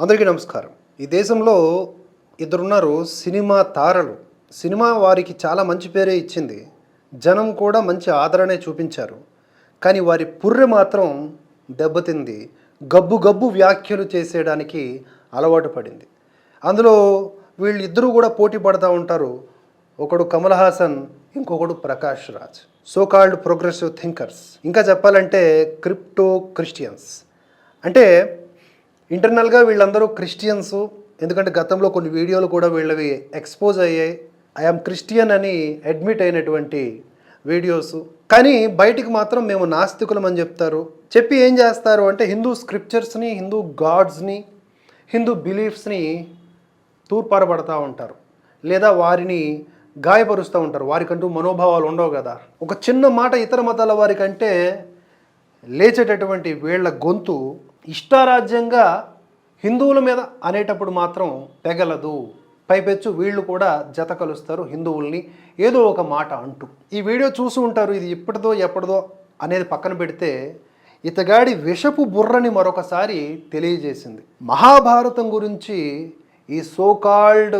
అందరికీ నమస్కారం. ఈ దేశంలో ఇద్దరున్నారు సినిమా తారలు. సినిమా వారికి చాలా మంచి పేరే ఇచ్చింది. జనం కూడా మంచి ఆదరణే చూపించారు. కానీ వారి పుర్రె మాత్రం దెబ్బతింది. గబ్బు గబ్బు వ్యాఖ్యలు చేసేయడానికి అలవాటు పడింది. అందులో వీళ్ళిద్దరూ కూడా పోటీ పడుతూ ఉంటారు. ఒకడు కమల్ హాసన్ ఇంకొకడు Prakash Raj. So called progressive thinkers. ఇంకా చెప్పాలంటే క్రిప్టో క్రిస్టియన్స్. అంటే ఇంటర్నల్గా వీళ్ళందరూ క్రిస్టియన్స్ ఎందుకంటే గతంలో కొన్ని వీడియోలు కూడా వీళ్ళవి ఎక్స్పోజ్ అయ్యాయి. ఐఎమ్ క్రిస్టియన్ అని అడ్మిట్ అయినటువంటి వీడియోస్ కానీ బయటికి మాత్రం మేము నాస్తికులం అని చెప్తారు. చెప్పి ఏం చేస్తారు అంటే హిందూ స్క్రిప్చర్స్ని హిందూ గాడ్స్ని హిందూ బిలీఫ్స్ని తూర్పారబడతా ఉంటారు. లేదా వారిని గాయపరుస్తూ ఉంటారు. వారికంటూ మనోభావాలు ఉండవు కదా. ఒక చిన్న మాట ఇతర మతాల వారికంటే లేచేటటువంటి వీళ్ళ గొంతు ఇష్టారాజ్యంగా హిందువుల మీద అనేటప్పుడు మాత్రం తెగలదు పైపెచ్చు వీళ్ళు కూడా జత కలుస్తారు హిందువుల్ని. ఏదో ఒక మాట అంటూ. ఈ వీడియో చూసి ఉంటారు ఇది ఇప్పటిదో ఎప్పటిదో అనేది పక్కన పెడితే ఇతగాడి విషపు బుర్రని మరొకసారి తెలియజేసింది. మహాభారతం గురించి ఈ సోకాల్డ్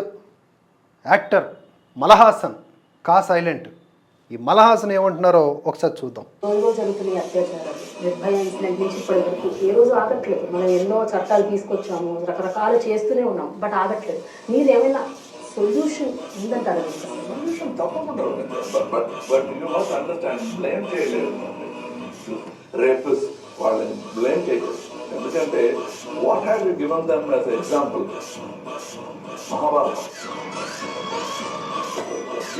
యాక్టర్ మలహాసన్ కా సైలెంట్ ఈ మలహాసన్ ఏమంటున్నారో ఒకసారి చూద్దాం. రోజు జరుగుతున్నాయి అత్యాచారాలు నిర్భయ ఇన్సిడెంట్ నుంచి ఇప్పటి వరకు ఏ రోజు ఆగట్లేదు. మనం ఎన్నో చట్టాలు తీసుకొచ్చాము రకరకాలు చేస్తూనే ఉన్నాం బట్ ఆగట్లేదు. మీరు ఏమైనా సొల్యూషన్ ఉందంటారు? సొల్యూషన్ తప్పకుండా ఉంది. But but but you must understand blame చేయలేదు. రేపస్ వాళ్ళని బ్లేమ్ చేయలేదు ఎందుకంటే what have you given them as example Mahabharatam.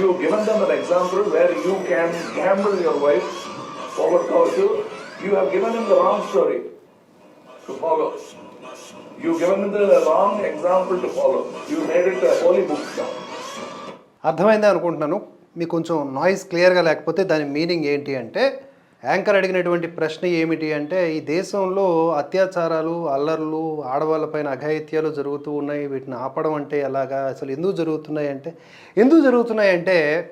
You given them an example where you can gamble your wife forward కావచ్చు you have given in the wrong story to follow You given them the wrong example to follow. You made it a holy book అనుకుంటున్నాను. మీకు కొంచెం noise క్లియర్గా లేకపోతే దాని meaning ఏంటి అంటే anchor అడిగినటువంటి ప్రశ్న ఏమిటి అంటే ఈ దేశంలో అత్యాచారాలు అల్లర్లు ఆడవాళ్ళపైన అఘాయిత్యాలు జరుగుతూ ఉన్నాయి. వీటిని ఆపడం అంటే ఎలాగా అసలు ఎందుకు జరుగుతున్నాయి అంటే ఎందుకు జరుగుతున్నాయి అంటే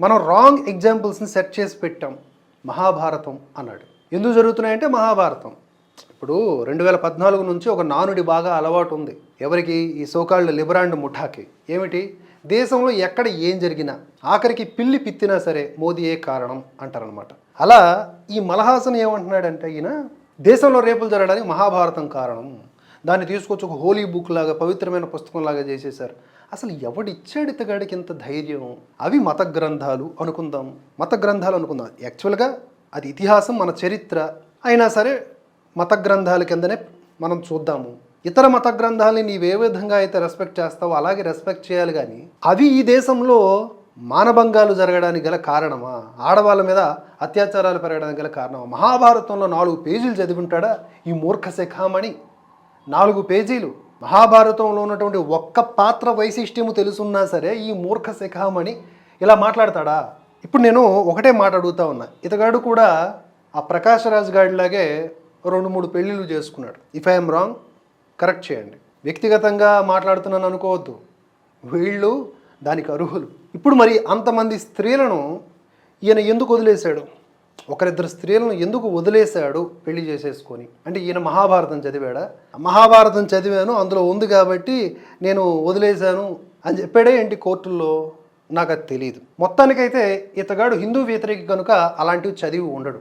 మనం రాంగ్ ఎగ్జాంపుల్స్ని సెట్ చేసి పెట్టాం. మహాభారతం అన్నాడు. ఎందుకు జరుగుతున్నాయంటే మహాభారతం. ఇప్పుడు రెండు వేల పద్నాలుగు నుంచి ఒక నానుడి బాగా అలవాటు ఉంది. ఎవరికి? ఈ సోకాళ్ళు లిబరాండ్ ముఠాకి. ఏమిటి? దేశంలో ఎక్కడ ఏం జరిగినా ఆఖరికి పిల్లి పిత్తినా సరే మోదీయే కారణం అంటారనమాట అలా ఈ మలహాసన్ ఏమంటున్నాడంటే ఈయన దేశంలో రేపులు జరగడానికి మహాభారతం కారణం. దాన్ని తీసుకొచ్చి ఒక హోలీ బుక్ లాగా పవిత్రమైన పుస్తకం లాగా చేసేశారు. అసలు ఎవడిచ్చాడు ఇతగాడికి ఇంత ధైర్యం? అవి మత గ్రంథాలు అనుకుందాం. మత గ్రంథాలు అనుకుందాం. యాక్చువల్గా అది ఇతిహాసం మన చరిత్ర. అయినా సరే మత గ్రంథాల కిందనే మనం చూద్దాము. ఇతర మత గ్రంథాలని నీవు ఏ విధంగా అయితే రెస్పెక్ట్ చేస్తావో అలాగే రెస్పెక్ట్ చేయాలి కానీ అవి ఈ దేశంలో మానభంగాలు జరగడానికి గల కారణమా? ఆడవాళ్ళ మీద అత్యాచారాలు పెరగడానికి గల కారణమా? మహాభారతంలో నాలుగు పేజీలు చదివి ఉంటాడా ఈ మూర్ఖ శిఖామణి నాలుగు పేజీలు. మహాభారతంలో ఉన్నటువంటి ఒక్క పాత్ర వైశిష్ట్యము తెలుసున్నా సరే ఈ మూర్ఖ శిఖామణి ఇలా మాట్లాడతాడా? ఇప్పుడు నేను ఒకటే మాట అడుగుతా ఉన్నా. ఇతగాడు కూడా ఆ ప్రకాశరాజ్ గాడిలాగే రెండు మూడు పెళ్ళిళ్ళు చేసుకున్నాడు. ఇఫ్ ఐఎమ్ రాంగ్ కరెక్ట్ చేయండి. వ్యక్తిగతంగా మాట్లాడుతున్నాను అనుకోవద్దు. వీళ్ళు దానికి అర్హులు. ఇప్పుడు మరి అంతమంది స్త్రీలను ఈయన ఎందుకు వదిలేశాడు? ఒకరిద్దరు స్త్రీలను ఎందుకు వదిలేశాడు పెళ్ళి చేసేసుకొని? అంటే ఈయన మహాభారతం చదివాడా? మహాభారతం చదివాను అందులో ఉంది కాబట్టి నేను వదిలేశాను అని చెప్పాడే ఏంటి కోర్టుల్లో? నాకు అది తెలియదు మొత్తానికైతే ఇతగాడు హిందూ వ్యతిరేకి కనుక అలాంటివి చదివి ఉండడు.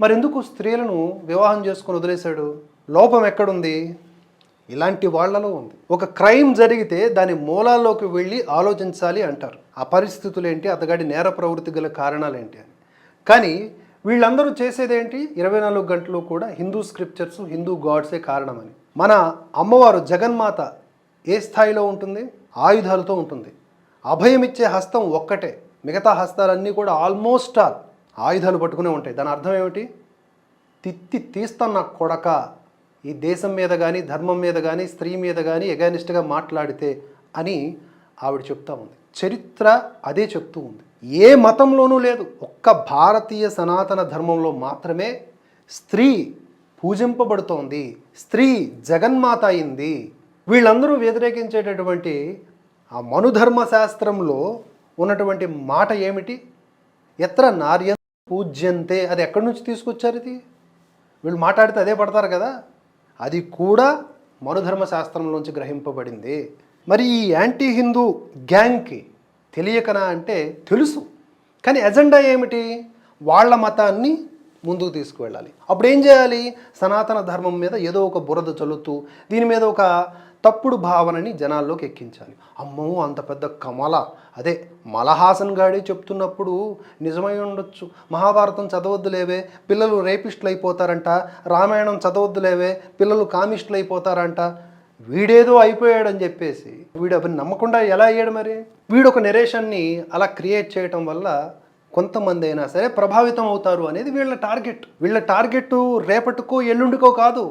మరి ఎందుకు స్త్రీలను వివాహం చేసుకొని వదిలేశాడు? లోపం ఎక్కడుంది? ఇలాంటి వాళ్ళలో ఉంది. ఒక క్రైమ్ జరిగితే దాని మూలాల్లోకి వెళ్ళి ఆలోచించాలి అంటారు. ఆ పరిస్థితులు ఏంటి? అతగాడి నేర ప్రవృత్తి గల కారణాలు ఏంటి అని. కానీ వీళ్ళందరూ చేసేదేంటి ఇరవై నాలుగు గంటలు కూడా హిందూ స్క్రిప్చర్స్ హిందూ గాడ్సే కారణమని. మన అమ్మవారు జగన్మాత ఏ స్థాయిలో ఉంటుంది? ఆయుధాలతో ఉంటుంది. అభయమిచ్చే హస్తం ఒక్కటే. మిగతా హస్తాలన్నీ కూడా ఆల్మోస్ట్ ఆల్ ఆయుధాలు పట్టుకునే ఉంటాయి. దాని అర్థం ఏమిటి? తిత్తి తీస్తాను నా కొడక ఈ దేశం మీద కానీ ధర్మం మీద కానీ స్త్రీ మీద కానీ ఎగానిస్ట్గా మాట్లాడితే అని ఆవిడ చెప్తా ఉంది. చరిత్ర అదే చెప్తూ ఉంది. ఏ మతంలోనూ లేదు. ఒక్క భారతీయ సనాతన ధర్మంలో మాత్రమే స్త్రీ పూజింపబడుతోంది. స్త్రీ జగన్మాత అయింది. వీళ్ళందరూ వ్యతిరేకించేటటువంటి ఆ మనుధర్మ శాస్త్రంలో ఉన్నటువంటి మాట ఏమిటి? ఎత్ర నార్య పూజ్యంతే అది ఎక్కడి నుంచి తీసుకొచ్చారు ఇది? వీళ్ళు మాట్లాడితే అదే పడతారు కదా? అది కూడా మనుధర్మ శాస్త్రంలోంచి గ్రహింపబడింది. మరి ఈ యాంటీ హిందూ గ్యాంగ్కి తెలియకనా అంటే తెలుసు. కానీ ఎజెండా ఏమిటి? వాళ్ళ మతాన్ని ముందుకు తీసుకువెళ్ళాలి. అప్పుడు ఏం చేయాలి? సనాతన ధర్మం మీద ఏదో ఒక బురద చల్లుతూ దీని మీద ఒక తప్పుడు భావనని జనాల్లోకి ఎక్కించాలి. అమ్మో అంత పెద్ద కమల. అదే మలహాసన్ గాడే చెప్తున్నప్పుడు నిజమై ఉండొచ్చు. మహాభారతం చదవద్దులేవే పిల్లలు రేపిస్టులు అయిపోతారంట రామాయణం చదవద్దులేవే పిల్లలు కామిస్టులు అయిపోతారంట వీడేదో అయిపోయాడని చెప్పేసి వీడు అవి నమ్మకుండా ఎలా అయ్యాడు మరి? వీడు ఒక నెరేషన్ని అలా క్రియేట్ చేయటం వల్ల కొంతమంది అయినా సరే ప్రభావితం అవుతారు అనేది వీళ్ళ టార్గెట్. వీళ్ళ టార్గెట్ రేపటికో ఎల్లుండికో కాదు.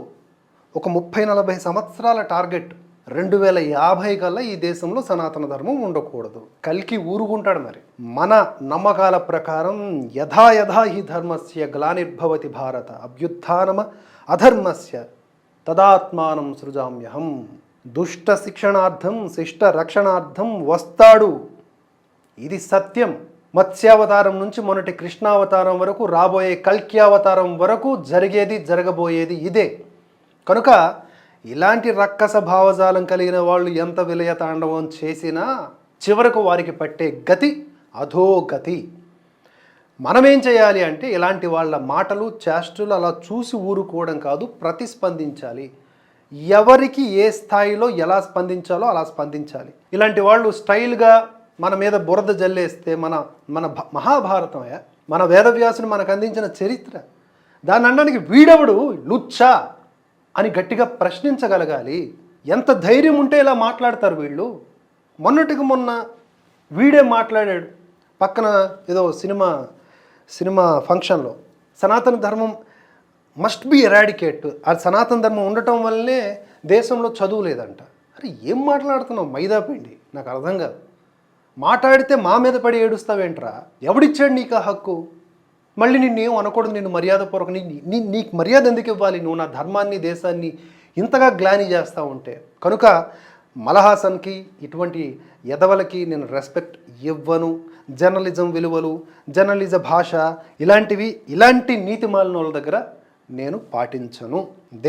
ఒక ముప్పై నలభై సంవత్సరాల టార్గెట్. రెండు వేల యాభై కల్లా ఈ దేశంలో సనాతన ధర్మం ఉండకూడదు. కలికి ఊరుకుంటాడు మరి. మన నమ్మకాల ప్రకారం యథా యథా హి ధర్మస్య గ్లానిర్భవతి భారత అభ్యుత్నమ అధర్మస్య తదాత్మానం సృజామ్యహం దుష్ట శిక్షణార్థం శిష్ట రక్షణార్థం వస్తాడు. ఇది సత్యం. మత్స్యావతారం నుంచి మొన్నటి కృష్ణావతారం వరకు రాబోయే కల్క్యావతారం వరకు జరిగేది జరగబోయేది ఇదే. కనుక ఇలాంటి రక్కస భావజాలం కలిగిన వాళ్ళు ఎంత విలయ తాండవం చేసినా చివరకు వారికి పట్టే గతి అధోగతి మనమేం చేయాలి అంటే ఇలాంటి వాళ్ళ మాటలు చేష్టలు అలా చూసి ఊరుకోవడం కాదు ప్రతిస్పందించాలి. ఎవరికి ఏ స్థాయిలో ఎలా స్పందించాలో అలా స్పందించాలి. ఇలాంటి వాళ్ళు స్టైల్గా మన మీద బురద జల్లేస్తే మన మన భ- మహాభారతమే మన వేదవ్యాసుని మనకు అందించిన చరిత్ర. దాన్ని అనడానికి వీడెవడు? లుచ్చా అని గట్టిగా ప్రశ్నించగలగాలి. ఎంత ధైర్యం ఉంటే ఇలా మాట్లాడతారు వీళ్ళు? మొన్నటికి మొన్న వీడే మాట్లాడాడు. పక్కన ఏదో సినిమా సినిమా ఫంక్షన్లో. సనాతన ధర్మం మస్ట్ బి ఎరాడికేట్. ఆ సనాతన ధర్మం ఉండటం వల్లనే దేశంలో చదువు లేదంట. అరే ఏం మాట్లాడుతున్నావు? మైదాపిండి నాకు అర్థం కాదు. మాట్లాడితే మా మీద పడి ఏడుస్తావేంట్రా? ఎవడిచ్చాడు నీకు ఆ హక్కు? మళ్ళీ నిన్నేం అనకూడదు నేను మర్యాదపూర్వక నీ నీ నీకు మర్యాద ఎందుకు ఇవ్వాలి? నువ్వు నా ధర్మాన్ని దేశాన్ని ఇంతగా గ్లాని చేస్తూ ఉంటే. కనుక మలహాసన్కి ఇటువంటి ఎదవలకి నేను రెస్పెక్ట్ ఇవ్వను. జర్నలిజం విలువలు జర్నలిజం భాష ఇలాంటివి ఇలాంటి నీతి మాలిన వాళ్ళ దగ్గర నేను పాటించను.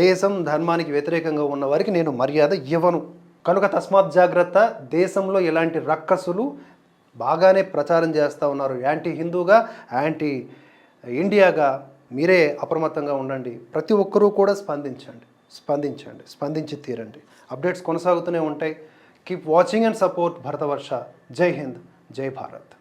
దేశం ధర్మానికి వ్యతిరేకంగా ఉన్న వారికి నేను మర్యాద ఇవ్వను. కనుక తస్మాత్ జాగ్రత్త దేశంలో ఇలాంటి రక్కసులు బాగానే ప్రచారం చేస్తూ ఉన్నారు. యాంటీ హిందూగా యాంటీ ఇండియాగా మీరే అప్రమత్తంగా ఉండండి. ప్రతి ఒక్కరూ కూడా స్పందించండి స్పందించండి స్పందించి తీరండి. అప్డేట్స్ కొనసాగుతూనే ఉంటాయి. Keep watching and support Bharatavarsha జై హింద్ జై భారత్